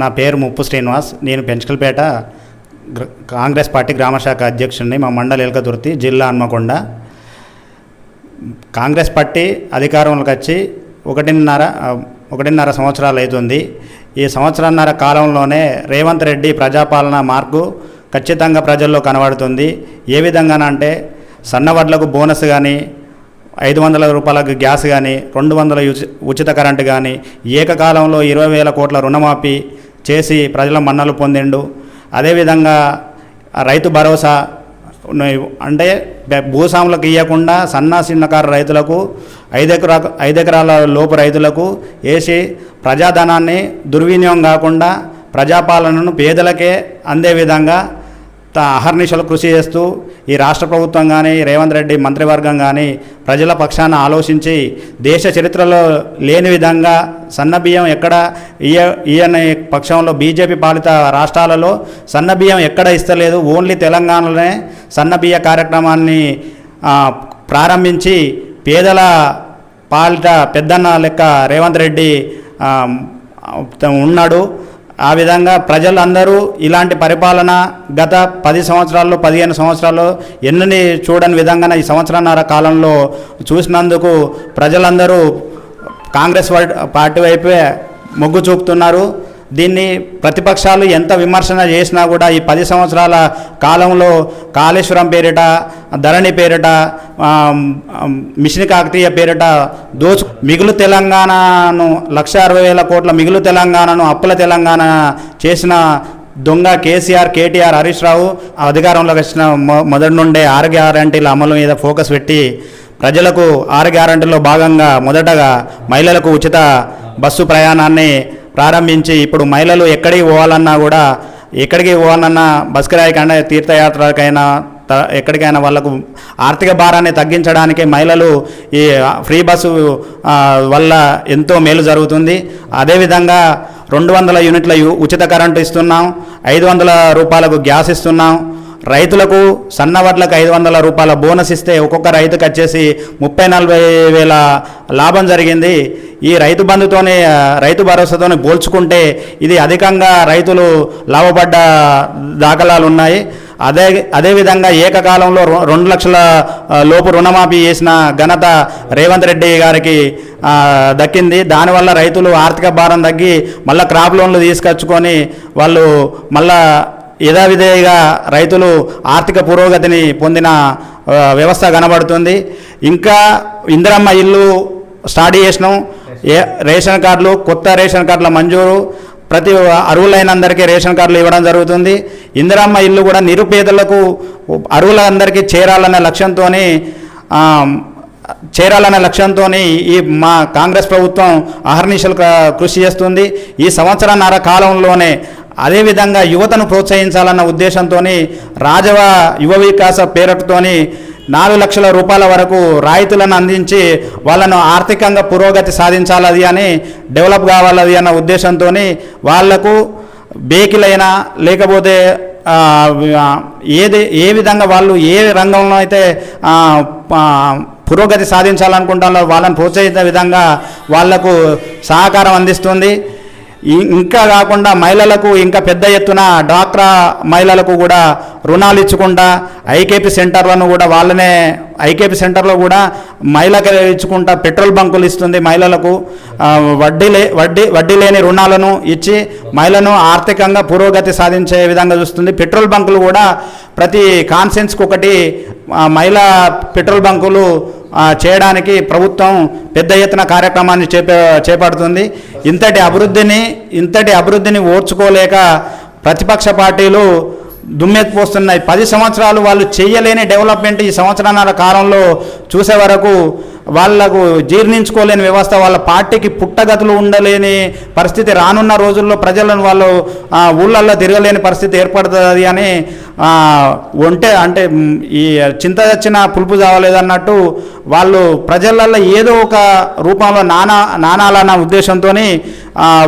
నా పేరు ముప్పు శ్రీనివాస్. నేను పెంచకల్పేట కాంగ్రెస్ పార్టీ గ్రామశాఖ అధ్యక్షుడిని. మా మండలి ఎలకదుర్తి జిల్లా హన్మకొండ. కాంగ్రెస్ పార్టీ అధికారంలోకి వచ్చి ఒకటిన్నర ఒకటిన్నర సంవత్సరాలు అవుతుంది. ఈ సంవత్సరాన్నర కాలంలోనే రేవంత్ రెడ్డి ప్రజాపాలన మార్పు ఖచ్చితంగా ప్రజల్లో కనబడుతుంది. ఏ విధంగానంటే సన్నవడ్లకు బోనస్ కానీ ఐదు వందల రూపాయలకు గ్యాస్ కానీ రెండు వందల ఉచిత కరెంటు కానీ ఏకకాలంలో ఇరవై వేల కోట్ల రుణమాఫీ చేసి ప్రజల మన్నలు పొందిండు అదేవిధంగా రైతు భరోసా ఉన్నాయి. అంటే భూస్వాములకు ఇవ్వకుండా సన్న చిన్నకారు రైతులకు ఐదు ఐదెకరాల లోపు రైతులకు వేసి ప్రజాధనాన్ని దుర్వినియోగం కాకుండా ప్రజాపాలనను పేదలకే అందే విధంగా అహర్నిశలు కృషి చేస్తూ ఈ రాష్ట్ర ప్రభుత్వం కానీ రేవంత్ రెడ్డి మంత్రివర్గం కానీ ప్రజల పక్షాన ఆలోచించి దేశ చరిత్రలో లేని విధంగా సన్నబియ్యం ఎక్కడ ఈయ ఈయన పక్షంలో బీజేపీ పాలిత రాష్ట్రాలలో సన్నబియ్యం ఎక్కడ ఇస్తలేదు? ఓన్లీ తెలంగాణలోనే సన్నబియ్య కార్యక్రమాన్ని ప్రారంభించి పేదల పాలిట పెద్దన్న లెక్క రేవంత్ రెడ్డి ఉన్నాడు. ఆ విధంగా ప్రజలందరూ ఇలాంటి పరిపాలన గత పది సంవత్సరాల్లో పదిహేను సంవత్సరాల్లో ఎన్నని చూడని విధంగా ఈ సంవత్సరన్నర కాలంలో చూసినందుకు ప్రజలందరూ కాంగ్రెస్ పార్టీ వైపే మొగ్గు చూపుతున్నారు. దీన్ని ప్రతిపక్షాలు ఎంత విమర్శన చేసినా కూడా ఈ పది సంవత్సరాల కాలంలో కాళేశ్వరం పేరిట ధరణి పేరిట మిషన్ కాకతీయ పేరిట దోచు మిగులు తెలంగాణను లక్ష అరవై వేల కోట్ల మిగులు తెలంగాణను అప్పుల తెలంగాణ చేసిన దొంగ కేసీఆర్ కేటీఆర్ హరీష్ రావు అధికారంలోకి వచ్చిన మొ- మొదటి నుండే ఆరు గ్యారంటీల అమలు మీద ఫోకస్ పెట్టి ప్రజలకు ఆరు గ్యారంటీలో భాగంగా మొదటగా మహిళలకు ఉచిత బస్సు ప్రయాణాన్ని ప్రారంభించి ఇప్పుడు మహిళలు ఎక్కడికి పోవాలన్నా కూడా ఎక్కడికి పోవాలన్నా బస్కిరాయికైనా తీర్థయాత్రకైనా త- ఎక్కడికైనా వాళ్ళకు ఆర్థిక భారాన్ని తగ్గించడానికి మహిళలు ఈ ఫ్రీ బస్సు వల్ల ఎంతో మేలు జరుగుతుంది. అదేవిధంగా రెండు వందల యూనిట్ల యు- ఉచిత కరెంటు ఇస్తున్నాం. ఐదు వందల రూపాయలకు గ్యాస్ ఇస్తున్నాం. రైతులకు సన్న వడ్లకు ఐదు వందల రూపాయల బోనస్ ఇస్తే ఒక్కొక్క రైతుకు వచ్చేసి ముప్పై నలభై వేల లాభం జరిగింది. ఈ రైతు బంధుతోనే రైతు భరోసాతోనే పోల్చుకుంటే ఇది అధికంగా రైతులు లాభపడ్డ దాఖలాలు ఉన్నాయి. అదే అదేవిధంగా ఏకకాలంలో రొ- రెండు లక్షల లోపు రుణమాఫీ చేసిన ఘనత రేవంత్ రెడ్డి గారికి దక్కింది. దానివల్ల రైతులు ఆర్థిక భారం తగ్గి మళ్ళీ క్రాప్ లోన్లు తీసుకొచ్చుకొని వాళ్ళు మళ్ళీ యథావిధేయగా రైతులు ఆర్థిక పురోగతిని పొందిన వ్యవస్థ కనబడుతుంది. ఇంకా ఇందిరమ్మ ఇల్లు స్టార్ట్ చేసినాం. రేషన్ కార్డులు కొత్త రేషన్ కార్డుల మంజూరు ప్రతి అరువులైన అందరికీ రేషన్ కార్డులు ఇవ్వడం జరుగుతుంది. ఇందిరమ్మ ఇల్లు కూడా నిరుపేదలకు అరువులందరికీ చేరాలనే లక్ష్యంతోని చేరాలనే లక్ష్యంతో ఈ మా కాంగ్రెస్ ప్రభుత్వం అహర్నిశలు కృషి చేస్తుంది. ఈ సంవత్సరాన్నర కాలంలోనే అదేవిధంగా యువతను ప్రోత్సహించాలన్న ఉద్దేశంతో రాజవ యువ వికాస పేరుతోని నాలుగు లక్షల రూపాయల వరకు రాయితీలను అందించి వాళ్ళను ఆర్థికంగా పురోగతి సాధించాలది అని డెవలప్ కావాలది అన్న ఉద్దేశంతో వాళ్ళకు బేకిలైనా లేకపోతే ఏది ఏ విధంగా వాళ్ళు ఏ రంగంలో అయితే పురోగతి సాధించాలనుకుంటారో వాళ్ళని ప్రోత్సహించే విధంగా వాళ్ళకు సహకారం అందిస్తుంది. ఇంకా కాకుండా మహిళలకు ఇంకా పెద్ద ఎత్తున డ్వాక్రా మహిళలకు కూడా రుణాలు ఇచ్చుకుంటా ఐకేపీ సెంటర్లను కూడా వాళ్ళనే ఐకేపీ సెంటర్లో కూడా మహిళలకు ఇచ్చుకుంటా పెట్రోల్ బంకులు ఇస్తుంది మహిళలకు. వడ్డీ లే వడ్డీ వడ్డీ లేని రుణాలను ఇచ్చి మహిళను ఆర్థికంగా పురోగతి సాధించే విధంగా చూస్తుంది. పెట్రోల్ బంకులు కూడా ప్రతి కాన్సెన్స్కి ఒకటి మహిళ మహిళా పెట్రోల్ బంకులు చేయడానికి ప్రభుత్వం పెద్ద ఎత్తున కార్యక్రమాన్ని చేప చేపడుతుంది. ఇంతటి అభివృద్ధిని ఇంతటి అభివృద్ధిని ఓర్చుకోలేక ప్రతిపక్ష పార్టీలు దుమ్మెత్తిపోస్తున్నాయి పది సంవత్సరాలు వాళ్ళు చేయలేని డెవలప్మెంట్ ఈ సంవత్సరాల కాలంలో చూసే వరకు వాళ్ళకు జీర్ణించుకోలేని వ్యవస్థ వాళ్ళ పార్టీకి పుట్టగతులు ఉండలేని పరిస్థితి రానున్న రోజుల్లో ప్రజలను వాళ్ళు ఊళ్ళల్లో తిరగలేని పరిస్థితి ఏర్పడుతుంది అని ఉంటే అంటే ఈ చింత చచ్చిన పులుపు చావలేదన్నట్టు వాళ్ళు ప్రజలల్లో ఏదో ఒక రూపంలో నానా నానాలన్న ఉద్దేశంతో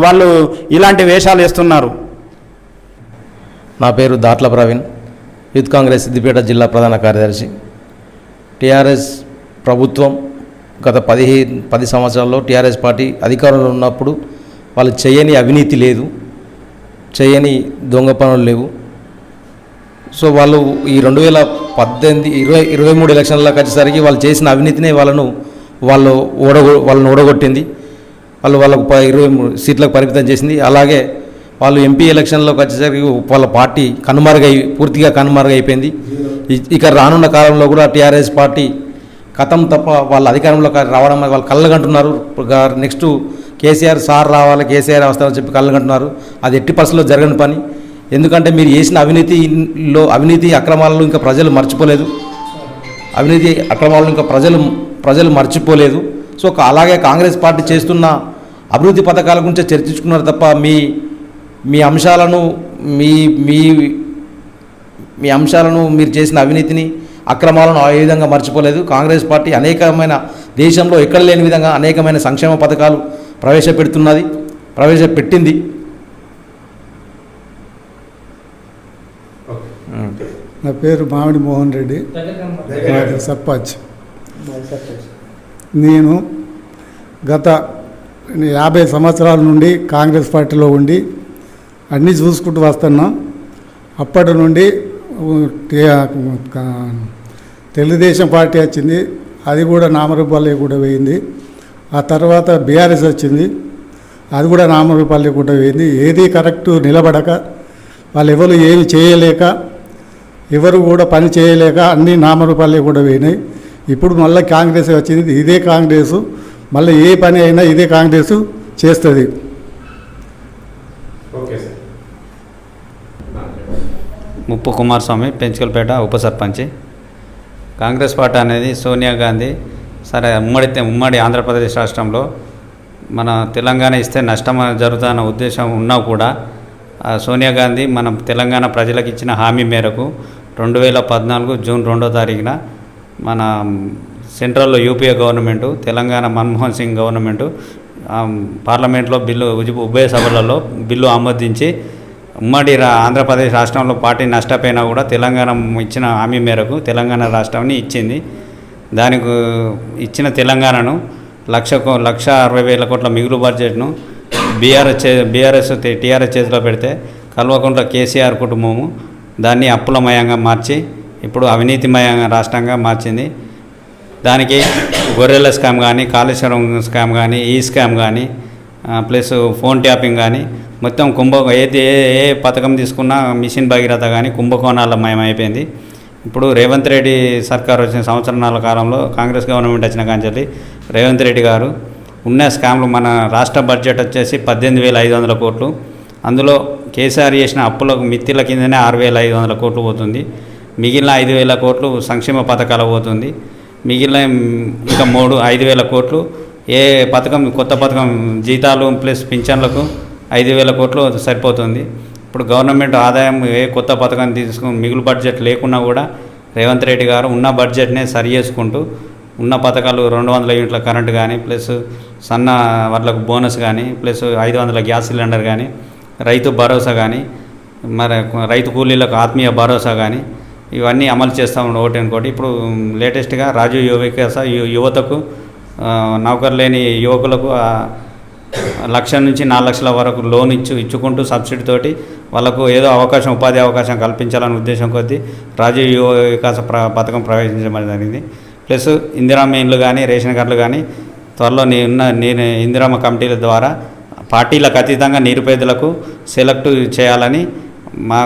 వాళ్ళు ఇలాంటి వేషాలు వేస్తున్నారు. నా పేరు దాట్ల ప్రవీణ్. యూత్ కాంగ్రెస్ సిద్దిపేట జిల్లా ప్రధాన కార్యదర్శి. టీఆర్ఎస్ ప్రభుత్వం గత పదిహేను పది సంవత్సరాల్లో టీఆర్ఎస్ పార్టీ అధికారంలో ఉన్నప్పుడు వాళ్ళు చేయని అవినీతి లేదు చేయని దొంగ పనులు లేవు. సో వాళ్ళు ఈ రెండు వేల పద్దెనిమిది ఇరవై ఇరవై మూడు ఎలక్షన్లకు వచ్చేసరికి వాళ్ళు చేసిన అవినీతినే వాళ్ళను వాళ్ళు ఓడగొ వాళ్ళని ఓడగొట్టింది. వాళ్ళు వాళ్ళకు ప- ఇరవై మూడు సీట్లకు పరిమితం చేసింది. అలాగే వాళ్ళు ఎంపీ ఎలక్షన్లోకి వచ్చేసరికి వాళ్ళ పార్టీ కనుమరుగై పూర్తిగా కనుమరుగైపోయింది. ఇక రానున్న కాలంలో కూడా టీఆర్ఎస్ పార్టీ కథం తప్ప వాళ్ళ అధికారంలో రావడం వాళ్ళు కళ్ళగంటున్నారు. నెక్స్ట్ కేసీఆర్ సార్ రావాలి కేసీఆర్ వస్తారని చెప్పి కళ్ళగంటున్నారు. అది ఎట్టి పరిస్థితుల్లో జరగని పని. ఎందుకంటే మీరు చేసిన అవినీతిలో అవినీతి అక్రమాలను ఇంకా ప్రజలు మర్చిపోలేదు. అవినీతి అక్రమాలను ఇంకా ప్రజలు ప్రజలు మర్చిపోలేదు. సో అలాగే కాంగ్రెస్ పార్టీ చేస్తున్న అభివృద్ధి పథకాల గురించి చర్చించుకున్నారు తప్ప మీ మీ అంశాలను మీ మీ మీ అంశాలను మీరు చేసిన అవినీతిని అక్రమాలను ఆ విధంగా మర్చిపోలేదు. కాంగ్రెస్ పార్టీ అనేకమైన దేశంలో ఎక్కడ లేని విధంగా అనేకమైన సంక్షేమ పథకాలు ప్రవేశపెడుతున్నది ప్రవేశపెట్టింది. నా పేరు మామిడి మోహన్ రెడ్డి. సర్పంచ్. నేను గత యాభై సంవత్సరాల నుండి కాంగ్రెస్ పార్టీలో ఉండి అన్నీ చూసుకుంటూ వస్తున్నా. అప్పటి నుండి తెలుగుదేశం పార్టీ వచ్చింది అది కూడా నామరూపాలే కూడా పోయింది. ఆ తర్వాత బీఆర్ఎస్ వచ్చింది అది కూడా నామరూపాలే కూడా పోయింది. ఏది కరెక్ట్ నిలబడక వాళ్ళు ఎవరు ఏమి చేయలేక ఎవరు కూడా పని చేయలేక అన్ని నామరూపాలే కూడా పోయినాయి. ఇప్పుడు మళ్ళీ కాంగ్రెస్ వచ్చింది ఇదే కాంగ్రెస్ మళ్ళీ ఏ పని అయినా ఇదే కాంగ్రెస్ చేస్తుంది. ఓకే ముప్పు కుమారస్వామి పెంచుకలపేట ఉప సర్పంచి. కాంగ్రెస్ పార్టీ అనేది సోనియా గాంధీ సరే ఉమ్మడి ఉమ్మడి ఆంధ్రప్రదేశ్ రాష్ట్రంలో మన తెలంగాణ ఇస్తే నష్టం జరుగుతున్న ఉద్దేశం ఉన్నా కూడా సోనియా గాంధీ మన తెలంగాణ ప్రజలకు ఇచ్చిన హామీ మేరకు రెండు వేల పద్నాలుగు జూన్ రెండో తారీఖున మన సెంట్రల్లో UPA government Telangana Manmohan Singh government పార్లమెంట్లో బిల్లు ఉభయ సభలలో బిల్లు ఆమోదించి ఉమ్మడి ఆంధ్రప్రదేశ్ రాష్ట్రంలో పార్టీ నష్టపోయినా కూడా తెలంగాణ ఇచ్చిన హామీ మేరకు తెలంగాణ రాష్ట్రాన్ని ఇచ్చింది. దానికి ఇచ్చిన తెలంగాణను లక్ష లక్ష అరవై వేల కోట్ల మిగులు బడ్జెట్ను బీఆర్ఎస్ చే బీఆర్ఎస్ టీఆర్ఎస్ చేతిలో పెడితే కల్వకుంట్ల కేసీఆర్ కుటుంబము దాన్ని అప్పులమయంగా మార్చి ఇప్పుడు అవినీతిమయంగా రాష్ట్రంగా మార్చింది. దానికి గొర్రెల స్కామ్ కానీ కాళేశ్వరం స్కామ్ కానీ ఈ స్కామ్ కానీ ప్లస్ ఫోన్ ట్యాపింగ్ కానీ మొత్తం కుంభ ఏది ఏ ఏ పథకం తీసుకున్నా మిషన్ భగీరథ కానీ కుంభకోణాల మయమైపోయింది ఇప్పుడు రేవంత్ రెడ్డి సర్కార్ వచ్చిన సంవత్సరాల కాలంలో కాంగ్రెస్ గవర్నమెంట్ వచ్చిన కాంచెల్లి రేవంత్ రెడ్డి గారు ఉన్న స్కామ్లు మన రాష్ట్ర బడ్జెట్ వచ్చేసి పద్దెనిమిది వేల ఐదు వందల కోట్లు. అందులో కేసీఆర్ చేసిన అప్పులకు మిత్తిల కిందనే ఆరు వేల ఐదు వందల కోట్లు పోతుంది. మిగిలిన ఐదు వేల కోట్లు సంక్షేమ పథకాలు పోతుంది. మిగిలిన ఇంకా మూడు ఐదు వేల కోట్లు ఏ పథకం కొత్త పథకం జీతాలు ప్లస్ పింఛన్లకు ఐదు వేల కోట్లు సరిపోతుంది. ఇప్పుడు గవర్నమెంట్ ఆదాయం ఏ కొత్త పథకం తీసుకుని మిగులు బడ్జెట్ లేకున్నా కూడా రేవంత్ రెడ్డి గారు ఉన్న బడ్జెట్నే సరి చేసుకుంటూ ఉన్న పథకాలు రెండు వందల యూనిట్ల కరెంటు కానీ ప్లస్ సన్న వాళ్ళకు బోనస్ కానీ ప్లస్ ఐదు వందల గ్యాస్ సిలిండర్ కానీ రైతు భరోసా కానీ మరి రైతు కూలీలకు ఆత్మీయ భరోసా కానీ ఇవన్నీ అమలు చేస్తూ ఉన్నాం ఒకటి అనుకోటి ఇప్పుడు లేటెస్ట్గా రాజీవ్ యువ వికాస యువతకు నౌకరు లేని యువకులకు లక్ష నుంచి నాలుగు లక్షల వరకు లోన్ ఇచ్చు ఇచ్చుకుంటూ సబ్సిడీతోటి వాళ్ళకు ఏదో అవకాశం ఉపాధి అవకాశం కల్పించాలనే ఉద్దేశం కొద్దీ రాజీవ్ యువ వికాస ప్ర పథకం ప్రవేశించడం జరిగింది. ప్లస్ ఇందిరా ఇండ్లు కానీ రేషన్ కార్డులు కానీ త్వరలో నేను ఉన్న నేను ఇందిరామ్మ కమిటీల ద్వారా పార్టీలకు అతీతంగా నిరుపేదలకు సెలెక్ట్ చేయాలని మా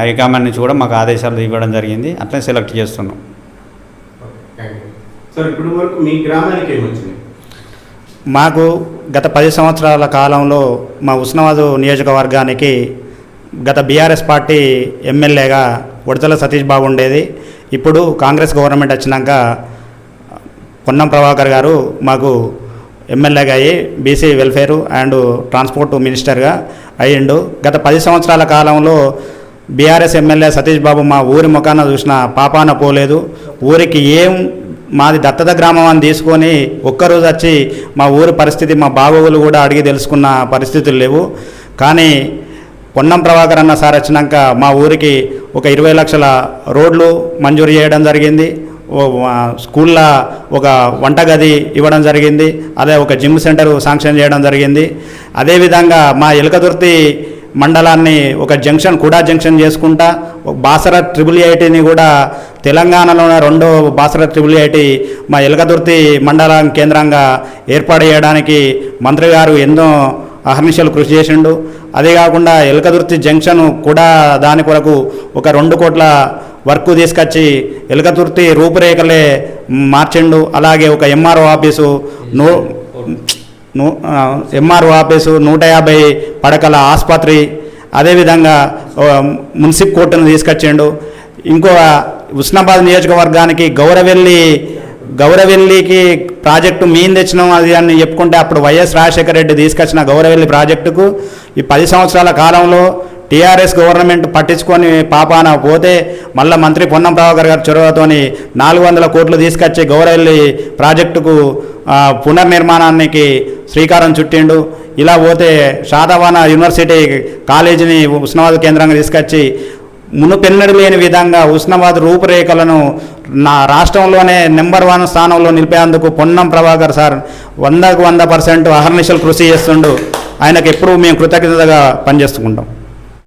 హైకమాండ్ నుంచి కూడా మాకు ఆదేశాలు ఇవ్వడం జరిగింది. అట్లే సెలెక్ట్ చేస్తున్నాం. సార్ ఇప్పుడు వరకు మీ గ్రామానికి ఏమొచ్చింది మాకు గత పది సంవత్సరాల కాలంలో మా ఉస్నాబాదు నియోజకవర్గానికి గత బీఆర్ఎస్ పార్టీ ఎమ్మెల్యేగా ఉడతల సతీష్ బాబు ఉండేది. ఇప్పుడు కాంగ్రెస్ గవర్నమెంట్ వచ్చినాక పొన్నం ప్రభాకర్ గారు మాకు ఎమ్మెల్యేగా అయ్యి బీసీ వెల్ఫేరు అండ్ ట్రాన్స్పోర్ట్ మినిస్టర్గా అయ్యిండు. గత పది సంవత్సరాల కాలంలో బీఆర్ఎస్ ఎమ్మెల్యే సతీష్ బాబు మా ఊరి ముఖాన చూసిన పాపాన పోలేదు. ఊరికి ఏం మాది దత్తత గ్రామం అని తీసుకొని ఒక్కరోజు వచ్చి మా ఊరి పరిస్థితి మా బాగోగులు కూడా అడిగి తెలుసుకున్న పరిస్థితులు లేవు. కానీ పొన్నం ప్రభాకర్ అన్న సార్ వచ్చినాక మా ఊరికి ఒక ఇరవై లక్షల రోడ్లు మంజూరు చేయడం జరిగింది. స్కూల్లో ఒక వంటగది ఇవ్వడం జరిగింది. అదే ఒక జిమ్ సెంటర్ శాంక్షన్ చేయడం జరిగింది. అదేవిధంగా మా ఎలుకదుర్తి మండలాన్ని ఒక జంక్షన్ కూడా జంక్షన్ చేసుకుంటా బాసర ట్రిపుల్ ఐటీని కూడా తెలంగాణలోనే రెండో బాసర ట్రిపుల్ ఐటీ మా ఎలకదుర్తి మండలం కేంద్రంగా ఏర్పాటు చేయడానికి మంత్రి గారు ఎన్నో అహర్నిశలు కృషి చేసిండు. అదే కాకుండా ఎలకదుర్తి జంక్షన్ కూడా దాని కొరకు ఒక రెండు కోట్ల వర్క్ తీసుకొచ్చి ఎలకతుర్తి రూపురేఖలే మార్చిండు. అలాగే ఒక ఎంఆర్ఓ ఆఫీసు నో నూ ఎంఆర్ఓ ఆఫీసు నూట యాభై పడకల ఆసుపత్రి అదేవిధంగా మున్సిప్ కోర్టును తీసుకొచ్చిండు. ఇంకో ఉస్నాబాద్ నియోజకవర్గానికి గౌరవెల్లి గౌరవెల్లికి ప్రాజెక్టు మీద తెచ్చినాం అది అని చెప్పుకుంటే అప్పుడు వైఎస్ రాజశేఖర రెడ్డి తీసుకొచ్చిన గౌరవెల్లి ప్రాజెక్టుకు ఈ పది సంవత్సరాల కాలంలో టీఆర్ఎస్ గవర్నమెంట్ పట్టించుకొని పాపాన పోతే మళ్ళా మంత్రి పొన్నం ప్రభాకర్ గారి చొరవతోని నాలుగు వందల కోట్లు తీసుకొచ్చి గౌరవెల్లి ప్రాజెక్టుకు పునర్నిర్మాణానికి శ్రీకారం చుట్టిండు. ఇలా పోతే షాదవాన యూనివర్సిటీ కాలేజీని ఉష్ణవాద కేంద్రంగా తీసుకొచ్చి మునుపెన్నడు లేని విధంగా ఉష్ణవాద రూపురేఖలను నా రాష్ట్రంలోనే నెంబర్ వన్ స్థానంలో నిలిపేందుకు పొన్నం ప్రభాకర్ సార్ వందకు వంద పర్సెంట్ అహర్నిశలు కృషి చేస్తుండు. ఆయనకు ఎప్పుడూ మేము కృతజ్ఞతగా పనిచేసుకుంటాం.